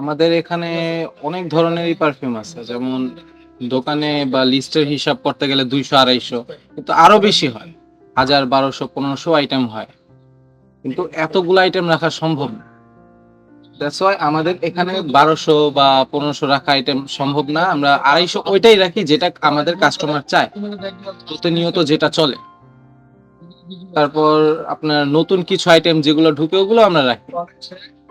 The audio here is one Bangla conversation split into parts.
আমাদের এখানে অনেক ধরনেরই পারফিউম আছে। যেমন দোকানে বা লিস্টের হিসাব করতে গেলে দুইশো, আড়াইশো, কিন্তু আরও বেশি হয়। হাজার, বারোশো, পনেরোশো আইটেম হয়। কিন্তু এতগুলো আইটেম রাখা সম্ভব না। দ্যাটস ওয়াই আমাদের এখানে বারোশো বা পনেরোশো রাখা আইটেম সম্ভব না। আমরা আড়াইশো ওইটাই রাখি যেটা আমাদের কাস্টমার চায়। প্রতিনিয়ত যেটা চলে। তারপর আপনার নতুন কিছু আইটেম যেগুলো ঢুকে ওগুলো আমরা রাখি।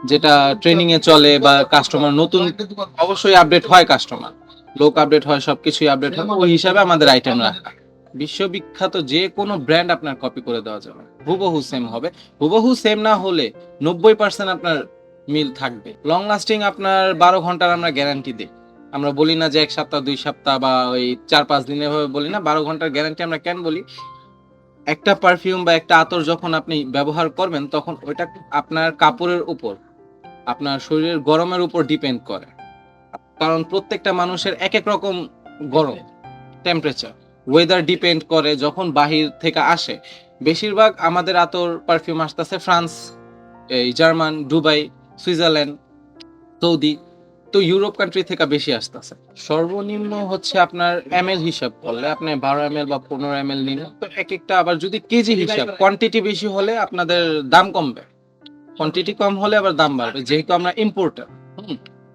যেটা ট্রেনিং এ চলে বা কাস্টমার নতুন, অবশ্যই আপডেট হয় কাস্টমার লোক আপডেট হয়, সবকিছুই আপডেট হয়। ওই হিসাবে আমাদের আইটেম রাখা বিশ্ববিখ্যাত যে কোনো ব্র্যান্ড আপনার কপি করে দেওয়া যাবে। হুবহু সেম হবে। হুবহু সেম না হলে নব্বই পার্সেন্ট আপনার মিল থাকবে। লং লাস্টিং আপনার বারো ঘণ্টার আমরা গ্যারান্টি দিই। আমরা বলি না যে এক সপ্তাহ, দুই সপ্তাহ বা ওই চার পাঁচ দিন এভাবে বলি না। বারো ঘণ্টার গ্যারান্টি আমরা কেন বলি? একটা পারফিউম বা একটা আতর যখন আপনি ব্যবহার করবেন, তখন ওইটা আপনার কাপড়ের উপর আপনার শরীরের গরমের উপর ডিপেন্ড করে। কারণ প্রত্যেকটা মানুষের এক এক রকম গরম টেম্পারেচার ওয়েদার ডিপেন্ড করে যখন বাহির থেকে আসে। বেশিরভাগ আমাদের আতর পারফিউম আসতেছে ফ্রান্স, এই জার্মান, দুবাই, সুইজারল্যান্ড, সৌদি। তো ইউরোপ কান্ট্রি থেকে বেশি আসতেছে। সর্বনিম্ন হচ্ছে আপনার এম এল হিসাব করলে আপনি বারো এম এল বা পনেরো এম এল নিন তো এক একটা আবার যদি কেজি হিসাব কোয়ান্টিটি বেশি হলে আপনাদের দাম কমবে। কোয়ান্টিটি কম হলে আবার দাম বাড়বে। যেহেতু আমরা ইম্পোর্টার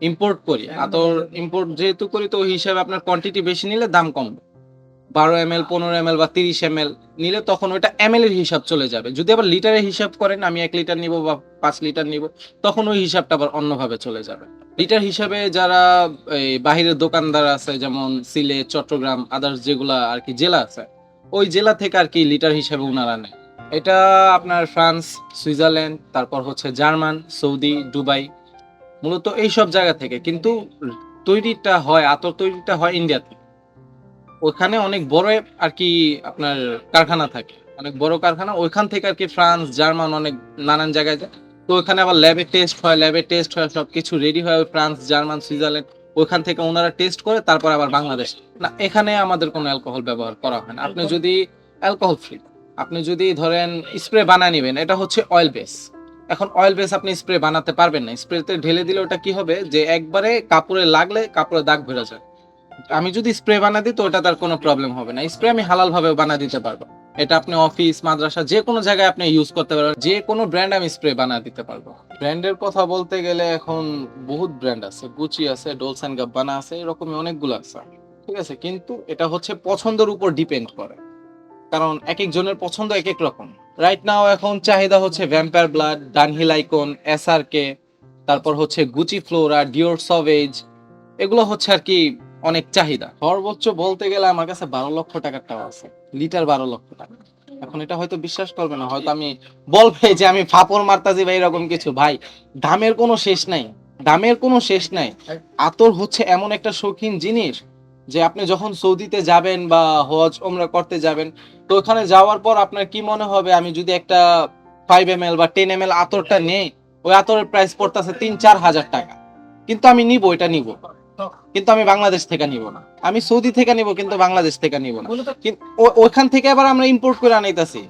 ইম্পোর্ট করি। আতর ইম্পোর্ট যেহেতু করি তো ওই হিসাবে আপনার কোয়ান্টিটি বেশি নিলে দাম কমবে বারো এম এল পনেরো এম এল বা তিরিশ এম এল নিলে তখন ওইটা এম এর হিসাব চলে যাবে। যদি আবার লিটারের হিসাব করেন আমি এক লিটার নিব বা পাঁচ লিটার নিব তখন ওই হিসাবটা আবার অন্যভাবে চলে যাবে। লিটার হিসাবে যারা এই বাহিরের দোকানদার আছে যেমন সিলেট চট্টগ্রাম আদার্স যেগুলা আর কি জেলা আছে ওই জেলা থেকে আর কি লিটার হিসাবে ওনারা নেয়। এটা আপনার ফ্রান্স, সুইজারল্যান্ড, তারপর হচ্ছে জার্মান, সৌদি, দুবাই, মূলত এই সব জায়গা থেকে। কিন্তু তৈরিটা হয়, আতর তৈরিটা হয় ইন্ডিয়াতে ওখানে অনেক বড় আর কি আপনার কারখানা থাকে। অনেক বড় কারখানা, ওইখান থেকে আর কি ফ্রান্স, জার্মান অনেক নানান জায়গায় যায়। তো ওখানে আবার ল্যাবে টেস্ট হয় ল্যাবে টেস্ট হয়, সবকিছু রেডি হয় ফ্রান্স, জার্মান, সুইজারল্যান্ড। ওইখান থেকে ওনারা টেস্ট করে, তারপর আবার বাংলাদেশ। না, এখানে আমাদের কোনো অ্যালকোহল ব্যবহার করা হয় না। আপনি যদি অ্যালকোহল ফ্রি আপনি যদি ধরেন স্প্রে বানা নেবেন, এটা হচ্ছে অয়েল বেস এখন অয়েল বেস আপনি স্প্রে বানাতে পারবেন না। স্প্রেতে ঢেলে দিলে ওটা কি হবে? যে একবারে কাপড়ে লাগলে কাপড়ে দাগ ভরে যায়। আমি যদি স্প্রে বানা দিই তো ওটা তার কোনো প্রবলেম হবে না। স্প্রে আমি হালাল ভাবে বানা দিতে পারব। এটা আপনি অফিস মাদ্রাসা, যে কোনো জায়গায় আপনি ইউজ করতে পারবেন। যে কোনো ব্র্যান্ড আমি স্প্রে বানা দিতে পারব। ব্র্যান্ডের কথা বলতে গেলে এখন বহুত ব্র্যান্ড আছে। গুচি আছে ডোলস অ্যান্ড গাব্বানা আছে, এরকমই অনেকগুলো আছে। ঠিক আছে? কিন্তু এটা হচ্ছে পছন্দের উপর ডিপেন্ড করে। কারণ এক এক জনের পছন্দ এক এক রকম। রাইট নাও এখন চাহিদা হচ্ছে ভ্যাম্পায়ার ব্লাড ডানহিল আইকন এস আর কে তারপর হচ্ছে গুচি ফ্লোরা ডিওর সভেজ এগুলো হচ্ছে আর কি অনেক চাহিদা। সর্বোচ্চ বলতে গেলে আমার কাছে বারো লক্ষ টাকারটাও আছে। লিটার বারো লক্ষ টাকা। এখন এটা হয়তো বিশ্বাস করবে না হয়তো আমি বলবে যে আমি ফাপড় মারতাছি বা এরকম কিছু। ভাই দামের কোনো শেষ নাই। দামের কোনো শেষ নাই। আতর হচ্ছে এমন একটা শৌখিন জিনিস যে আপনি যখন সৌদিতে যাবেন বা হজ ওমরা করতে যাবেন তো ওখানে যাওয়ার পর আপনার কি মনে হবে? আমি যদি একটা ফাইভ এম বা টেন এম আতরটা নেই ওই আতরের প্রাইস পড়তেছে তিন চার হাজার টাকা। কিন্তু আমি নিব এটা নিব। কিন্তু আমি বাংলাদেশ থেকে নিব না। আমি সৌদি থেকে নিব কিন্তু বাংলাদেশ থেকে নিব না। কিন্তু ওইখান থেকে আবার আমরা ইম্পোর্ট করে আনাইতাছি।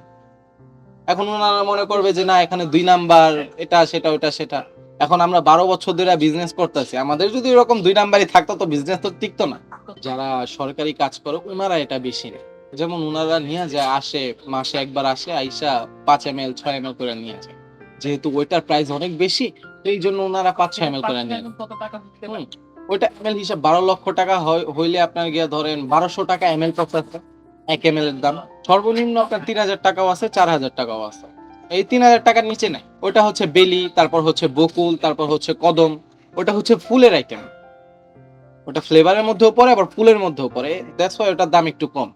এখন ওনারা মনে করবে যে না এখানে দুই নাম্বার এটা সেটা ওটা সেটা। এখন আমরা বারো বছর ধরে বিজনেস করতেছি। আমাদের যদি এরকম দুই নাম্বারই থাকতো তো বিজনেস তো টিকতো না। যারা সরকারি কাজ করে ওনারা এটা বেশি নেয়। যেমন ওনারা নিয়ে যায় আসে মাসে একবার আসে আইসা পাঁচ এম এল ছয় এম এল করে নিয়ে যায়। যেহেতু ওইটার প্রাইস অনেক বেশি তো এই জন্য ওনারা পাঁচ ছয় এম এল করে নিয়ে। যায়। ওইটা এম এল হিসাব বারো লক্ষ টাকা হইলে আপনার গিয়ে ধরেন বারোশো টাকা এম এল এক এম এল এর দাম। সর্বনিম্ন আপনার তিন হাজার টাকাও আছে চার হাজার টাকাও আছে। এই তিন হাজার টাকার নিচে নাই ওটা হচ্ছে বেলি তারপর হচ্ছে বকুল তারপর হচ্ছে কদম ওটা হচ্ছে ফুলের আইটেম ওটা ফ্লেভারের মধ্যেও পড়ে আবার ফুলের মধ্যেও পড়ে। দ্যাটস ওয়াই ওটার দাম একটু কম।